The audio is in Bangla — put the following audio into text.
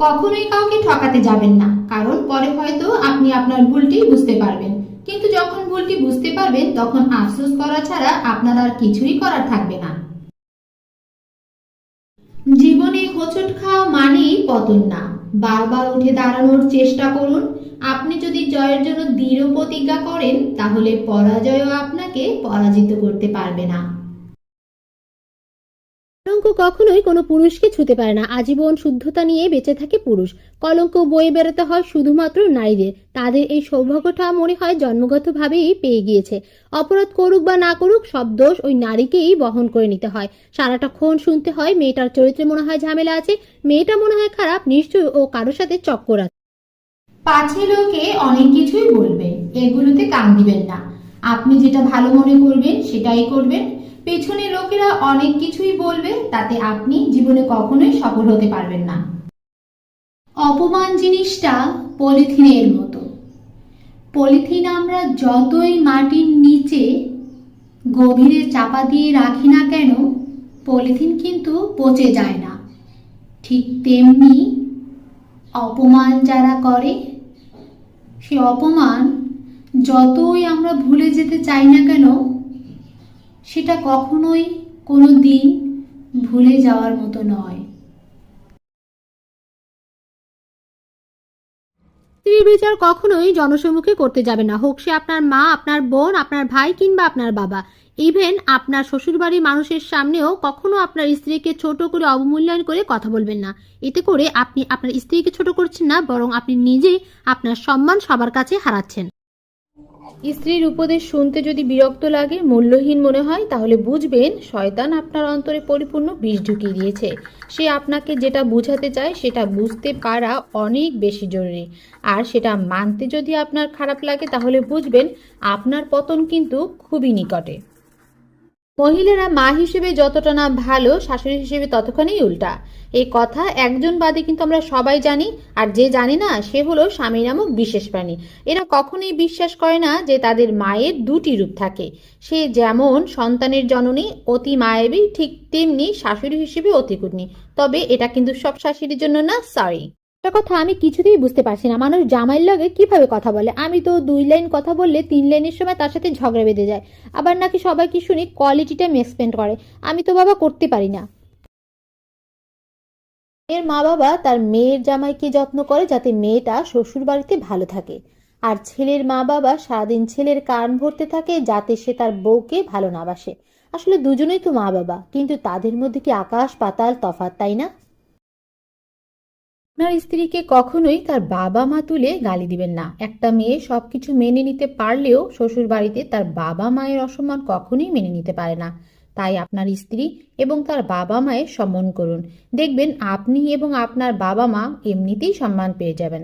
কখনোই কাউকে ঠকাতে যাবেন না। কারণ পরে হয়তো আপনি আপনার ভুলটি বুঝতে পারবেন। কিন্তু যখন ভুলটি বুঝতে পারবেন, তখন আফসোস করা ছাড়া আপনার আর কিছুই করার থাকবে না। জীবনে হোঁচট খাওয়া মানেই পতন না। বারবার উঠে দাঁড়ানোর চেষ্টা করুন। আপনি যদি জয়ের জন্য দৃঢ় প্রতিজ্ঞা করেন, তাহলে পরাজয়ও আপনাকে পরাজিত করতে পারবে না। কলঙ্ক কখনোই কোনো পুরুষকে ছুতে পারে না। আজীবন শুদ্ধতা নিয়ে বেঁচে থাকে পুরুষ। কলঙ্ক বয়ে বেরোতে হয় শুধুমাত্র নারীদের। তাদের এই সৌভাগ্যটা মনে হয় জন্মগতভাবেই পেয়ে গিয়েছে। অপরাধ করুক বা না করুক, সব দোষ ওই নারীকেই বহন করে নিতে হয়। সারাটা ক্ষণ শুনতে হয় মেয়েটার চরিত্রে মনে হয় ঝামেলা আছে। মেয়েটা মনে হয় খারাপ, নিশ্চয়ই ও কারোর সাথে চক্কর আছে। পাছে লোকে অনেক কিছুই বলবে, এগুলোতে কান দিবেন না। আপনি যেটা ভালো মনে করবেন, সেটাই করবেন। পেছনে লোকেরা অনেক কিছুই বলবে, তাতে আপনি জীবনে কখনোই সফল হতে পারবেন না। অপমান জিনিসটা পলিথিনের মতো। পলিথিন আমরা যতই মাটির নিচে গভীরে চাপা দিয়ে রাখি না কেন, পলিথিন কিন্তু পচে যায় না। ঠিক তেমনি অপমান যারা করে, সে অপমান যতই আমরা ভুলে যেতে চাই না কেন সেটা কখনোই কোনো দিন ভুলে যাওয়ার মতো নয়। স্ত্রীর বিচার কখনোই জনসম্মুখে করতে যাবে না। হোক সে আপনার মা, আপনার বোন, আপনার ভাই কিংবা আপনার বাবা। ইভেন আপনার শ্বশুরবাড়ির মানুষের সামনেও কখনো আপনার স্ত্রীকে ছোট করে অবমূল্যায়ন করে কথা বলবেন না। এতে করে আপনি আপনার স্ত্রীকে ছোট করছেন না, বরং আপনি নিজেই আপনার সম্মান সবার কাছে হারাচ্ছেন। স্ত্রীর উপদেশ শুনতে যদি বিরক্ত লাগে, মূল্যহীন মনে হয়, তাহলে বুঝবেন শয়তান আপনার অন্তরে পরিপূর্ণ বিষ ঢুকিয়ে দিয়েছে। সে আপনাকে যেটা বুঝাতে চায়, সেটা বুঝতে পারা অনেক বেশি জরুরি। আর সেটা মানতে যদি আপনার খারাপ লাগে, তাহলে বুঝবেন আপনার পতন কিন্তু খুবই নিকটে। মহিলারা মা হিসেবে যতটা না ভালো, শাশুড়ি হিসেবে ততক্ষণেই উল্টা। এই কথা একজন বাদে কিন্তু আমরা সবাই জানি, আর যে জানি না, সে হলো স্বামী নামক বিশেষ প্রাণী। এরা কখনোই বিশ্বাস করে না যে তাদের মায়ের দুটি রূপ থাকে। সে যেমন সন্তানের জননী, অতি মায়াবী, ঠিক তেমনি শাশুড়ি হিসেবে অতি কুটনি। তবে এটা কিন্তু সব শাশুড়ির জন্য না সরি একটা কথা আমি কিছুতেই বুঝতে পারছি না। মানুষ জামাইয়ের লগে কীভাবে কথা বলে? আমি তো দুই লাইন কথা বললে তিন লাইনের সময় তার সাথে ঝগড়া বেঁধে যায়। আবার নাকি সবাই কি শুনি কোয়ালিটিটা মেক্সপেন্ড করে? আমি তো বাবা করতে পারি না। মেয়ের মা বাবা তার মেয়ের জামাইকে যত্ন করে যাতে মেয়েটা শ্বশুর বাড়িতে ভালো থাকে। আর ছেলের মা বাবা সারাদিন ছেলের কান ভরতে থাকে যাতে সে তার বউকে ভালো না বাসে। আসলে দুজনেই তো মা বাবা, কিন্তু তাদের মধ্যে কি আকাশ পাতাল তফাৎ, তাই না? আপনার স্ত্রীকে কখনোই তার বাবা মা তুলে গালি দিবেন না। একটা মেয়ে সবকিছু মেনে নিতে পারলেও শ্বশুর বাড়িতে তার বাবা মায়ের অসম্মান কখনোই মেনে নিতে পারে না। তাই আপনার স্ত্রী এবং তার বাবা মায়ের সম্মান করুন। দেখবেন আপনি এবং আপনার বাবা মা এমনিতেই সম্মান পেয়ে যাবেন।